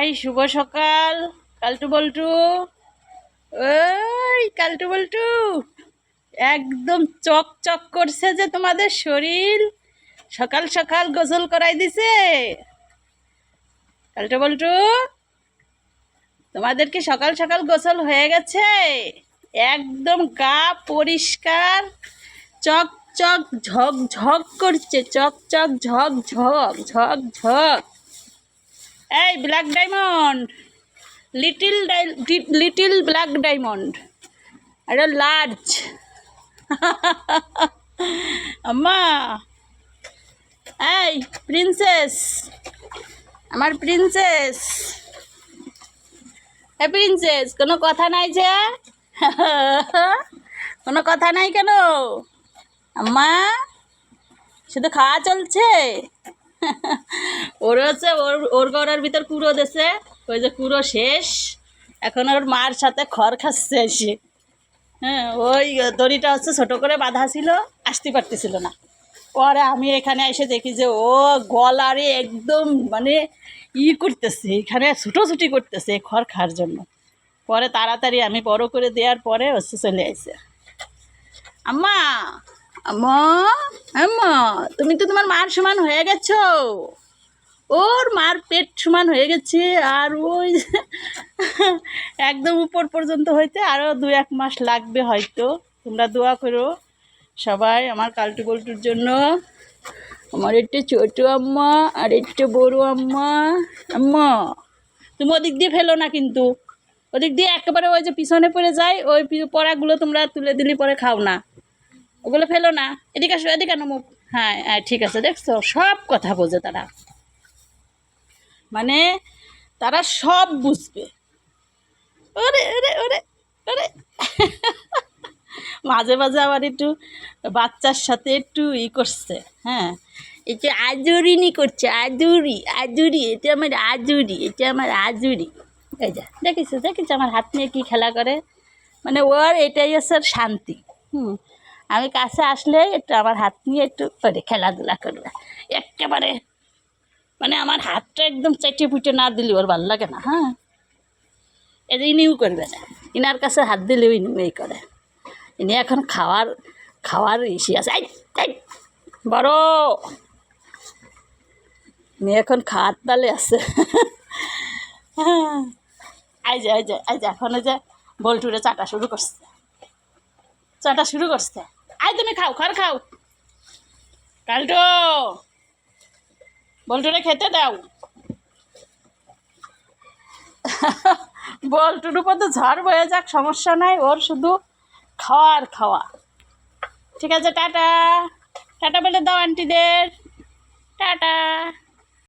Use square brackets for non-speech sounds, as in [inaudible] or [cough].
High, শুভ সকাল, কালটু বল্টু। ওই, কালটু বল্টু, একদম চক চক করছে যে তোমাদের শরীর। সকাল সকাল গোসল করাই দিছে। কালটু বল্টু, তোমাদের কি সকাল সকাল গোসল হয়ে গেছে? একদম গা পরিষ্কার, চক চক ঝক ঝক করছে, চক চক ঝক ঝক ঝক ঝক। এই black diamond little die little black diamond এটা লার্জ আম্মা। এই প্রিন্সেস আমার প্রিন্সেস এ প্রিন্সেস কোনো কথা নাই যে? কোনো কথা নাই কেন? আম্মা, শুধু খাওয়া চলছে? ওর হচ্ছে ওর ওর গড়ার ভিতর কুড়ো দেছে, ওই যে কুড়ো শেষ। এখন ওর মার সাথে খড় খাচ্ছে এসে হ্যাঁ ওই দড়িটা হচ্ছে ছোটো করে বাঁধা ছিল, আসতে পারতেছিল না। পরে আমি এখানে এসে দেখি যে ও গলারে একদম মানে ই করতেছে, এখানে ছুটোছুটি করতেছে খড় খাওয়ার জন্য। পরে তাড়াতাড়ি আমি বড় করে দেওয়ার পরে হচ্ছে চলে আসছে আম্মা আম্মা তুমি তো তোমার মার সমান হয়ে গেছো। ওর মার পেট সমান হয়ে গেছে, আর ওই [laughs] একদম উপর পর্যন্ত হইতে আরও দু এক মাস লাগবে হয়তো। তোমরা দোয়া করো সবাই আমার কালটু বল্টুর জন্য। আমার একটু ছোটো আম্মা, আর একটু বড় আম্মা। আম্মা, তুমি ওদিক দিয়ে ফেলো না কিন্তু। ওদিক দিয়ে একেবারে ওই যে পিছনে পড়ে যায়, ওই পড়াগুলো তোমরা তুলে দিলি পরে খাও না। ওগুলো ফেলো না। এদিকে আসো, এদিকে আনো মুখ। হ্যাঁ হ্যাঁ ঠিক আছে, দেখছ? সব কথা বোঝে তারা। মানে তারা সব বুঝবে। ওরে ওরে ওরে ওরে। মাঝে মাঝে আবার একটু বাচ্চার সাথে একটু ই করছে হ্যাঁ? একটু আজুরিনি করছে, আজুরি আজুরি, এটা আমার আজুরি, এটা আমার আজুরি। এই যা দেখিস দেখিস আমার হাত নিয়ে কী খেলা করে? মানে ওর এটাই আছে শান্তি। হুম আমি কাছে আসলে একটু আমার হাত নিয়ে একটু করে খেলাধুলা করবে। একেবারে মানে আমার হাতটা একদম চেটে পুটে না দিলে ওর ভালো লাগে না হ্যাঁ। এটা ইনিও করবে না। ইনার কাছে হাত দিলেও ইনিও এই করে। ইনি এখন খাওয়ার খাওয়ার ইসি আছে। বড়। ইনি এখন খাওয়ার তালে আছে। আই যে আই যে এখন যে বল্টুরে চাটা শুরু করছে। চাটা শুরু করছে। আই তুমি খাও খড় খাও। কালটো, বল্টুরে খেতে দাও। বল্টুর উপর তো ঝড় বয়ে যাক, সমস্যা নাই, ওর শুধু খাওয়ার খাওয়া। ঠিক আছে, টাটা। টাটা বলে দাও, আন্টিদের। টাটা।